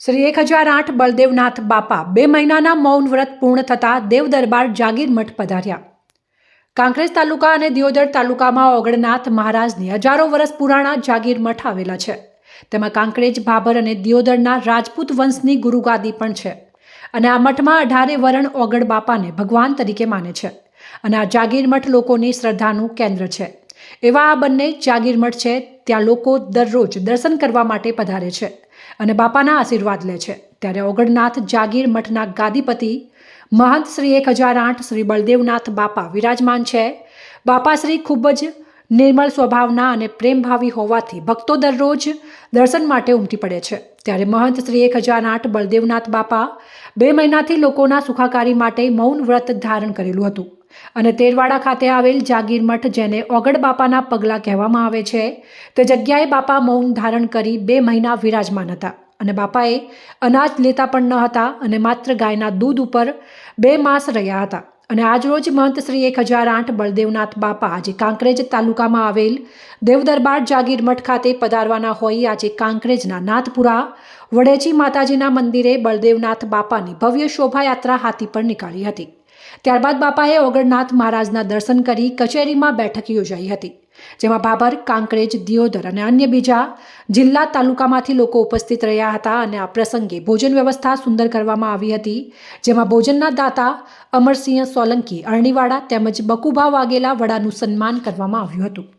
શ્રી એક હજાર આઠ બળદેવનાથ બાપા બે મહિનાના મૌન વ્રત પૂર્ણ થતાં દેવદરબાર જાગીર મઠ પધાર્યા. કાંકરેજ તાલુકા અને દિયોદર તાલુકામાં ઓગણનાથ મહારાજની હજારો વર્ષ પુરાણા જાગીર મઠ આવેલા છે. તેમાં કાંકરેજ, ભાભર અને દિયોદરના રાજપૂત વંશની ગુરુગાદી પણ છે. અને આ મઠમાં અઢારે વરણ ઓગળ બાપાને ભગવાન તરીકે માને છે. અને આ જાગીર મઠ લોકોની શ્રદ્ધાનું કેન્દ્ર છે. એવા આ બંને જાગીર મઠ છે, ત્યાં લોકો દરરોજ દર્શન કરવા માટે પધારે છે અને બાપાના આશીર્વાદ લે છે. ત્યારે ઓગણનાથ જાગીર મઠના ગાદીપતિ મહંત શ્રી એક હજાર આઠ શ્રી બળદેવનાથ બાપા વિરાજમાન છે. બાપાશ્રી ખૂબ જ નિર્મળ સ્વભાવના અને પ્રેમભાવી હોવાથી ભક્તો દરરોજ દર્શન માટે ઉમટી પડે છે. ત્યારે મહંત શ્રી એક હજાર આઠ બળદેવનાથ બાપા બે મહિનાથી લોકોના સુખાકારી માટે મૌન વ્રત ધારણ કરેલું હતું. અને તેરવાડા ખાતે આવેલ જાગીર મઠ, જેને ઓગડ બાપાના પગલાં કહેવામાં આવે છે, તે જગ્યાએ બાપા મૌન ધારણ કરી બે મહિના વિરાજમાન હતા. અને બાપાએ અનાજ લેતા પણ ન હતા અને માત્ર ગાયના દૂધ ઉપર બે માસ રહ્યા હતા. અને આજરોજ મહંત શ્રી એક હજાર આઠ બળદેવનાથ બાપા આજે કાંકરેજ તાલુકામાં આવેલ દેવદરબાર જાગીર મઠ ખાતે પધારવાના હોઈ આજે કાંકરેજના નાથપુરા, વડેચી માતાજીના મંદિરે બળદેવનાથ બાપાની ભવ્ય શોભાયાત્રા હાથી પર નીકાળી હતી. ત્યારબાદ બાપાએ ઓગણનાથ મહારાજના દર્શન કરી કચેરીમાં બેઠક યોજાઈ હતી, જેમાં બાબર, કાંકરેજ, દિયોદર અને અન્ય બીજા જિલ્લા તાલુકામાંથી લોકો ઉપસ્થિત રહ્યા હતા અને આ પ્રસંગે ભોજન વ્યવસ્થા સુંદર કરવામાં આવી હતી, જેમાં ભોજનના દાતા અમરસિંહ સોલંકી અરણીવાડા તેમજ બકુભા વાઘેલા વડાનું સન્માન કરવામાં આવ્યું હતું.